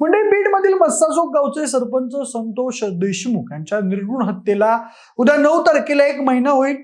म्हणजे बीडमधील मस्साचोक गावचे सरपंच संतोष देशमुख यांच्या निर्गुण हत्येला उद्या नऊ तारखेला एक महिना होईल.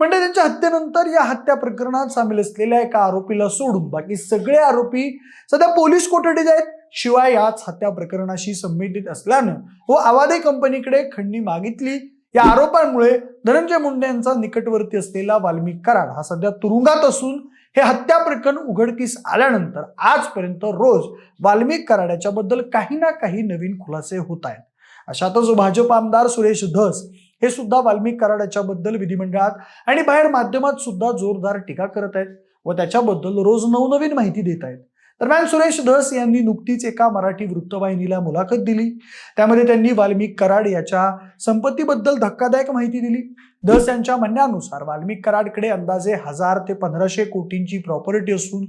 म्हणजे त्यांच्या हत्येनंतर या हत्या प्रकरणात सामील असलेल्या एका आरोपीला सोडून बाकी सगळे आरोपी सध्या पोलीस कोठडीत आहेत. शिवाय याच हत्या प्रकरणाशी संबंधित असल्यानं व आवादे कंपनीकडे खंडणी मागितली. या आरोपांमुळे धनंजय मुंडे यांचा निकटवर्ती असलेला वाल्मिक कराड हा सध्या तुरुंगात असून हे हत्या प्रकरण उघडकीस आल्यानंतर आजपर्यंत रोज वाल्मिक कराड्याच्या बद्दल काही ना काही नवीन खुलासे होत आहेत. अशातच भाजप आमदार सुरेश धस हे सुद्धा वाल्मिक कराडाच्या बद्दल विधिमंडळात आणि बाहेर माध्यमात सुद्धा जोरदार टीका करत आहेत व त्याच्याबद्दल रोज नवनवीन माहिती देत आहेत. दरम्यान सुरेश धस यांनी नुकतीच एका मराठी वृत्तवाहिनीला मुलाखत दिली. त्यामध्ये त्यांनी वाल्मिक कराड याच्या संपत्तीबद्दल धक्कादायक माहिती दिली. धस यांच्या म्हणण्यानुसार वाल्मिक कराडकडे अंदाजे हजार ते पंधराशे कोटींची प्रॉपर्टी असून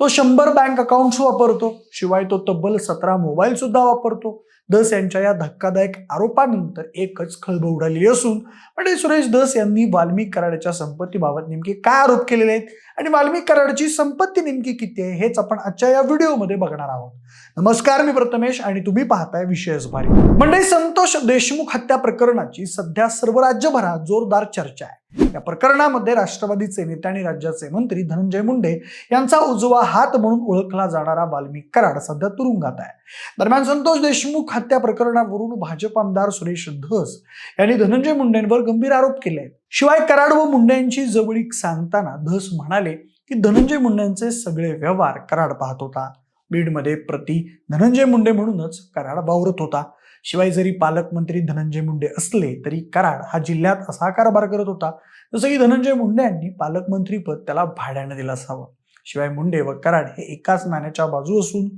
तो शंभर बँक अकाउंट्स वापरतो. शिवाय तो तब्बल सतरा मोबाईल सुद्धा वापरतो. दस यांच्या या धक्कादायक आरोपानंतर एकच खळबळ उडालेली असून म्हणजे सुरेश दस यांनी वाल्मिक कराडाच्या संपत्तीबाबत नेमके काय आरोप केलेले आहेत आणि वाल्मिक कराडाची संपत्ती नेमकी किती आहे हेच आपण आजच्या या व्हिडिओमध्ये बघणार आहोत. नमस्कार मी प्रथमेश आणि तुम्ही पाहताय विशेष भारी म्हणजे संतोष देशमुख हत्या प्रकरणाची सध्या सर्व राज्यभरात जोरदार चर्चा आहे. या प्रकरणामध्ये राष्ट्रवादीचे नेते आणि राज्याचे मंत्री धनंजय मुंडे यांचा उजवा हात म्हणून ओळखला जाणारा वाल्मिक कराड सध्या तुरुंगात आहे. दरम्यान संतोष देशमुख हत्या प्रकरणावरून भाजप आमदार सुरेश धस यांनी धनंजय मुंडेंवर गंभीर आरोप केले. आहेत शिवाय कराड व मुंडे यांची जवळीक सांगताना धस म्हणाले की धनंजय मुंडेंचे सगळे व्यवहार कराड पाहत होता. बीडमध्ये प्रति धनंजय मुंडे म्हणूनच कराड वावरत होता. शिवाय जरी पालकमंत्री धनंजय मुंडे असले तरी कराड हा जिल्ह्यात असा कारभार करत होता जसं की धनंजय मुंडे यांनी पालकमंत्रीपद त्याला भाड्याने दिलं असावं. शिवाय मुंडे व कराड हे एकाच नाण्याच्या बाजू असून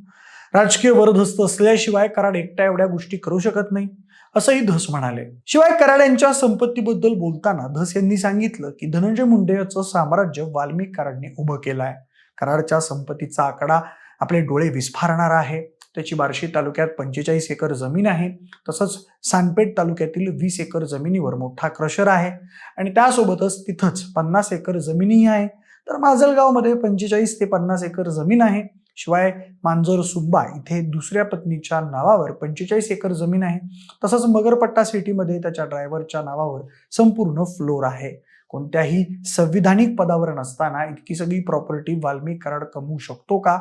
राजकीय वरदहस्त असल्याशिवाय कराड एकट्या एवढ्या गोष्टी करू शकत नाही असंही धस म्हणाले. शिवाय कराड यांच्या संपत्तीबद्दल बोलताना धस यांनी सांगितलं की धनंजय मुंडे याचं साम्राज्य वाल्मिक कराडने उभं केलं आहे कराडच्या संपत्तीचा आकडा आपले डोळे विस्फारणार आहे. त्याची बार्शी तालुक्यात पंचेचाळीस एकर जमीन आहे. तसंच सानपेठ तालुक्यातील वीस एकर जमिनीवर मोठा क्रशर आहे. आणि त्यासोबतच तिथंच पन्नास एकर जमिनीही आहे. तर माजलगावमध्ये पंचेचाळीस ते पन्नास एकर जमीन आहे. शिवाय मांजर सुब्बा इथे दुसऱ्या पत्नीच्या नावावर पंचेचाळीस एकर जमीन आहे. तसंच मगरपट्टा सिटीमध्ये त्याच्या ड्रायव्हरच्या नावावर संपूर्ण फ्लोर आहे. कोणत्याही संविधानिक पदावर नसताना इतकी सगळी प्रॉपर्टी वाल्मिक कराड कमवू शकतो का?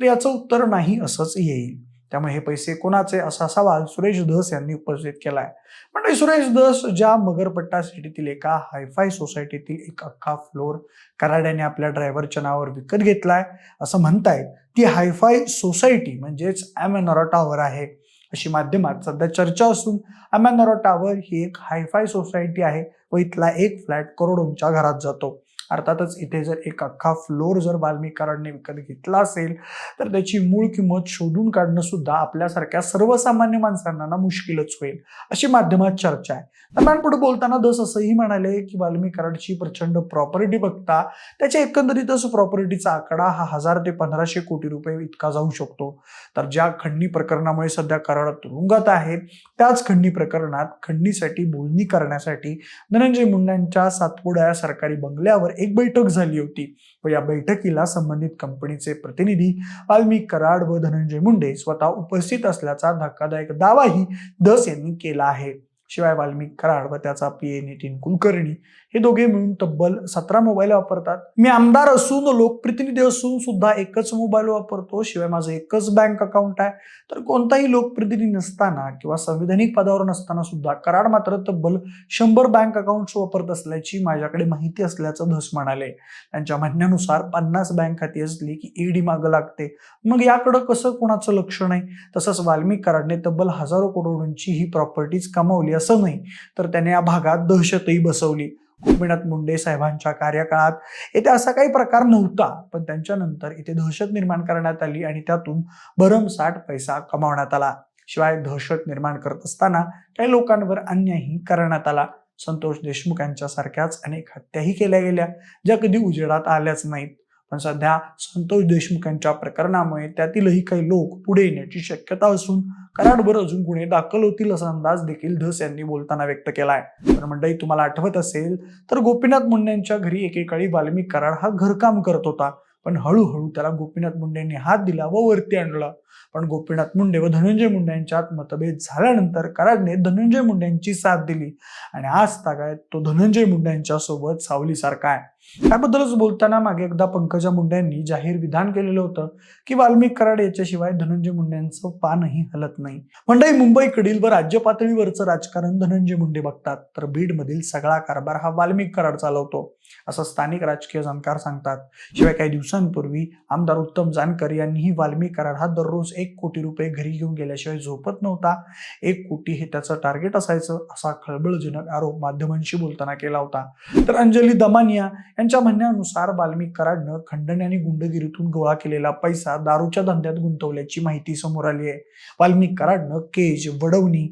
तर याचं उत्तर नाही असंच येईल. त्यामुळे हे पैसे कोणाचे? असा सवाल सुरेश धस यांनी उपस्थित केलाय. म्हणजे सुरेश धस ज्या मगरपट्टा सिटीतील एका हायफाय सोसायटीतील एक अख्खा फ्लोर कराड्याने आपल्या ड्रायव्हरच्या नावावर विकत घेतलाय असं म्हणतायत ती हायफाय सोसायटी म्हणजेच ॲमेनॉरा टॉवर आहे. अशी माध्यमात सध्या चर्चा असून अमॅनॉरा टावर ही एक हायफाय सोसायटी आहे व इथला एक फ्लॅट करोडोंच्या घरात जातो. अर्थातच इथे जर एक अख्खा फ्लोर जर वाल्मिक विकत घेतला असेल तर त्याची मूळ किंमत शोधून काढणं सुद्धा आपल्यासारख्या सर्वसामान्य माणसांना ना मुश्किलच होईल अशी माध्यमात चर्चा आहे. दरम्यान पुढे बोलताना दस असंही म्हणाले की वाल्मिक प्रचंड प्रॉपर्टी बघता त्याच्या एकंदरीतच प्रॉपर्टीचा आकडा हा हजार ते पंधराशे कोटी रुपये इतका जाऊ शकतो. तर ज्या खंडणी प्रकरणामुळे सध्या कराड तुरुंगात आहे त्याच खंडणी प्रकरणात खंडणीसाठी बोलणी करण्यासाठी धनंजय मुंडेंच्या सातपुडा या सरकारी बंगल्यावर एक बैठक झाली होती. व या बैठकीला संबंधित कंपनीचे प्रतिनिधी वाल्मिक कराड व धनंजय मुंडे स्वतः उपस्थित असल्याचा धक्कादायक दावाही दस यांनी केला आहे. शिवाय वाल्मिक कराड व त्याचा पी ए नितीन कुलकर्णी हे दोघे मिळून तब्बल सतरा मोबाईल वापरतात. मी आमदार असून लोकप्रतिनिधी असून सुद्धा एकच मोबाईल वापरतो. शिवाय माझं एकच बँक अकाउंट आहे. तर कोणताही लोकप्रतिनिधी नसताना किंवा संविधानिक पदावर नसताना सुद्धा कराड मात्र तब्बल शंभर बँक अकाउंट्स वापरत असल्याची माझ्याकडे माहिती असल्याचं धस म्हणाले. त्यांच्या म्हणण्यानुसार पन्नास बँक खाती असली की ईडी मागं लागते. मग याकडं कसं कोणाचं लक्ष नाही? तसंच वाल्मिक कराडने तब्बल हजारो करोडोंची ही प्रॉपर्टीज कमावली असं नाही. तर त्याने या भागात दहशतही बसवली. गोपीनाथ मुंडे साहेबांच्या कार्यकाळात येथे असा काही प्रकार नव्हता पण त्यांच्यानंतर इथे दहशत निर्माण करण्यात आली आणि त्यातून भरमसाठ पैसा कमावण्यात आला. शिवाय दहशत निर्माण करत असताना काही लोकांवर अन्यायही करण्यात आला. संतोष देशमुख यांच्यासारख्याच अनेक हत्याही केल्या गेल्या ज्या कधी उजेडात आल्याच नाहीत. पण सध्या संतोष देशमुख यांच्या प्रकरणामुळे त्यातीलही काही लोक पुढे येण्याची शक्यता असून कराडभर अजून गुन्हे दाखल होतील असा अंदाज देखील धस यांनी बोलताना व्यक्त केलाय. तर मंडळी तुम्हाला आठवत असेल तर गोपीनाथ मुंडे यांच्या घरी एकेकाळी वाल्मिक कराड हा घरकाम करत होता. पण हळूहळू त्याला गोपीनाथ मुंडेंनी हात दिला व वरती आणला. पण गोपीनाथ मुंडे व धनंजय मुंडे यांच्यात मतभेद झाल्यानंतर कराडने धनंजय मुंडे यांची साथ दिली. आणि आज तागायत तो धनंजय मुंडे यांच्या सोबत सावलीसारखा आहे. त्याबद्दलच बोलताना मागे एकदा पंकजा मुंडे यांनी जाहीर विधान केलेलं होतं की वाल्मिक कराड याच्याशिवाय धनंजय मुंडे यांचं पानही हलत नाही. म्हणजे मुंबईकडील व राज्य पातळीवरचं राजकारण धनंजय मुंडे बघतात तर बीडमधील सगळा कारभार हा वाल्मिक कराड चालवतो असं स्थानिक राजकीय जाणकार सांगतात. शिवाय काही दिवसांपूर्वी आमदार उत्तम जानकर यांनीही वाल्मिक कराड हा दररोज एक कोटी रुपये घरी घेऊन गेल्याशिवाय झोपत नव्हता. एक कोटी हे त्याचं टार्गेट असायचं असा खळबळजनक आरोप माध्यमांशी बोलताना केला होता. तर अंजली दमानिया यांच्या म्हणण्यानुसार वाल्मिक कराडनं खंडणी आणि गुंडगिरीतून गोळा केलेला पैसा दारूच्या धंद्यात गुंतवल्याची माहिती समोर आली आहे. वाल्मिक कराडनं केज वडवणी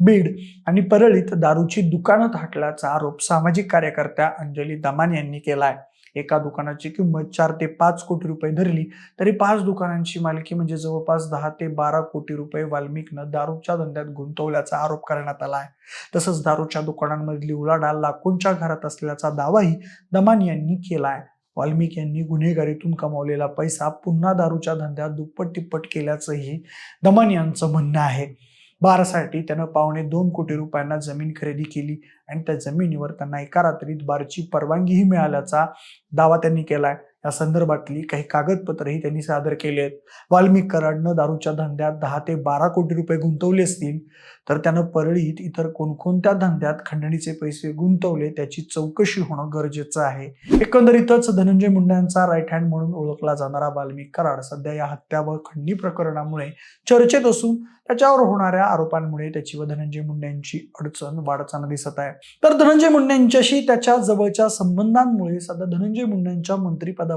बीड आणि परळीत दारूची दुकानं थाटल्याचा आरोप सामाजिक कार्यकर्त्या अंजली दमान यांनी केला आहे एका दुकानाची किंमत चार ते पाच कोटी रुपये धरली तरी पाच दुकानांची मालकी म्हणजे जवळपास दहा ते बारा कोटी रुपये वाल्मिकनं दारूच्या धंद्यात गुंतवल्याचा आरोप करण्यात आला आहे. तसंच दारूच्या दुकानांमधली उलाढाल लाखोंच्या घरात असल्याचा दावाही दमान यांनी केला आहे. वाल्मिक यांनी गुन्हेगारीतून कमावलेला पैसा पुन्हा दारूच्या धंद्यात दुप्पट तिप्पट केल्याचंही दमन यांचं म्हणणं आहे. बारसाठी त्यानं पावणे दोन कोटी रुपयांना जमीन खरेदी केली आणि त्या जमिनीवर त्यांना एका रात्रीत बारची परवानगीही मिळाल्याचा दावा त्यांनी केलाय. या संदर्भातली काही कागदपत्रही त्यांनी सादर केली आहेत. वाल्मिक कराडनं दारूच्या धंद्यात दहा ते बारा कोटी रुपये गुंतवले असतील तर त्यानं परळीत इतर कोणकोणत्या धंद्यात खंडणीचे पैसे गुंतवले त्याची चौकशी होणं गरजेचं आहे. एकंदरीतच धनंजय मुंड्यांचा राईट हँड म्हणून ओळखला जाणारा वाल्मिक कराड सध्या या हत्या व खंडणी प्रकरणामुळे चर्चेत असून त्याच्यावर होणाऱ्या आरोपांमुळे त्याची व धनंजय मुंडे यांची अडचण वाढताना दिसत आहे. तर धनंजय मुंडेंच्याशी त्याच्या जवळच्या संबंधांमुळे सध्या धनंजय मुंडेंच्या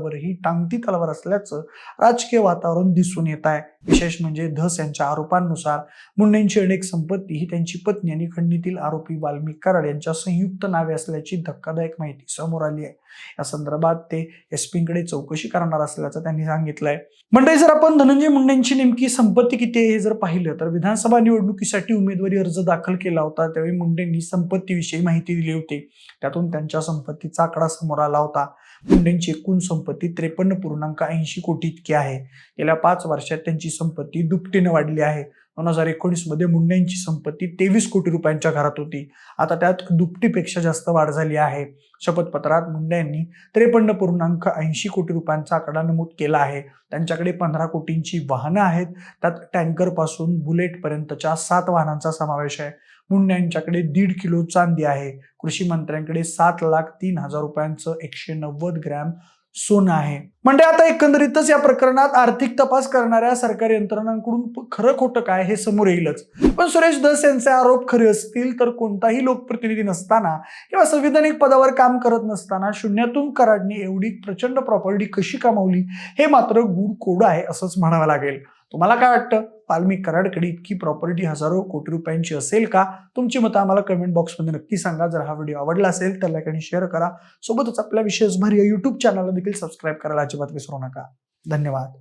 मंत्रिपदावरही टांगती तलवार असल्याचं राजकीय वातावरण दिसून येत आहे. विशेष म्हणजे धस यांच्या आरोपांनुसार मुंडेंची अनेक संपत्ती ही त्यांची पत्नी आणि खंडणीतील आरोपी वाल्मिक कराड यांच्या संयुक्त नावे असल्याची धक्कादायक माहिती समोर आली आहे. या संदर्भात ते एसपीकडे चौकशी करणार असल्याचं त्यांनी सांगितलंय. मंडळी जर आपण धनंजय मुंडेंची नेमकी संपत्ती किती आहे हे जर पाहिलं तर विधानसभा निवडणुकीसाठी उमेदवारी अर्ज दाखल केला होता त्यावेळी मुंडेंनी संपत्तीविषयी माहिती दिली होती. त्यातून त्यांच्या संपत्तीचा आकडा समोर आला होता. मुंडेंची एकूण संपत्ती त्रेपन्न पूर्णांक ऐंशी कोटी इतकी आहे. गेल्या पाच वर्षात त्यांची संपत्ती दुपटीने वाढली आहे. दोन हजार एकोणीसमध्ये मुंडेंची संपत्ती तेवीस कोटी रुपयांच्या घरात होती. आता त्यात दुपटीपेक्षा जास्त वाढ झाली आहे. शपथपत्रात मुंडे यांनी त्रेपन्न पूर्णांक ऐंशी कोटी रुपयांचा आकडा नमूद केला आहे. त्यांच्याकडे पंधरा कोटींची वाहनं आहेत. त्यात टँकरपासून सात वाहनांचा समावेश आहे. मुंडे यांच्याकडे दीड किलो चांदी आहे. कृषी मंत्र्यांकडे सात लाख तीन हजार रुपयांचं एकशे नव्वद ग्रॅम सोनं आहे. म्हणजे आता एकंदरीतच या प्रकरणात आर्थिक तपास करणाऱ्या सरकारी यंत्रणांकडून खरं खोटं काय हे समोर येईलच. पण सुरेश दस यांचे आरोप खरे असतील तर कोणताही लोकप्रतिनिधी नसताना किंवा संविधानिक पदावर काम करत नसताना शून्यातून कराडनी एवढी प्रचंड प्रॉपर्टी कशी कमावली हे मात्र गुड कोड आहे असंच म्हणावं लागेल. तुम्हाला काय वाटतं? वाल्मिक कराडकडे इतकी प्रॉपर्टी हजारो कोटी रुपयांची असेल का? तुमची मतं आम्हाला कमेंट बॉक्समध्ये नक्की सांगा. जर हा व्हिडिओ आवडला असेल तर लाईक आणि शेअर करा. सोबतच आपल्या विशेषभर या युट्यूब चॅनलला देखील सबस्क्राईब करायला अजिबात विसरू नका. धन्यवाद.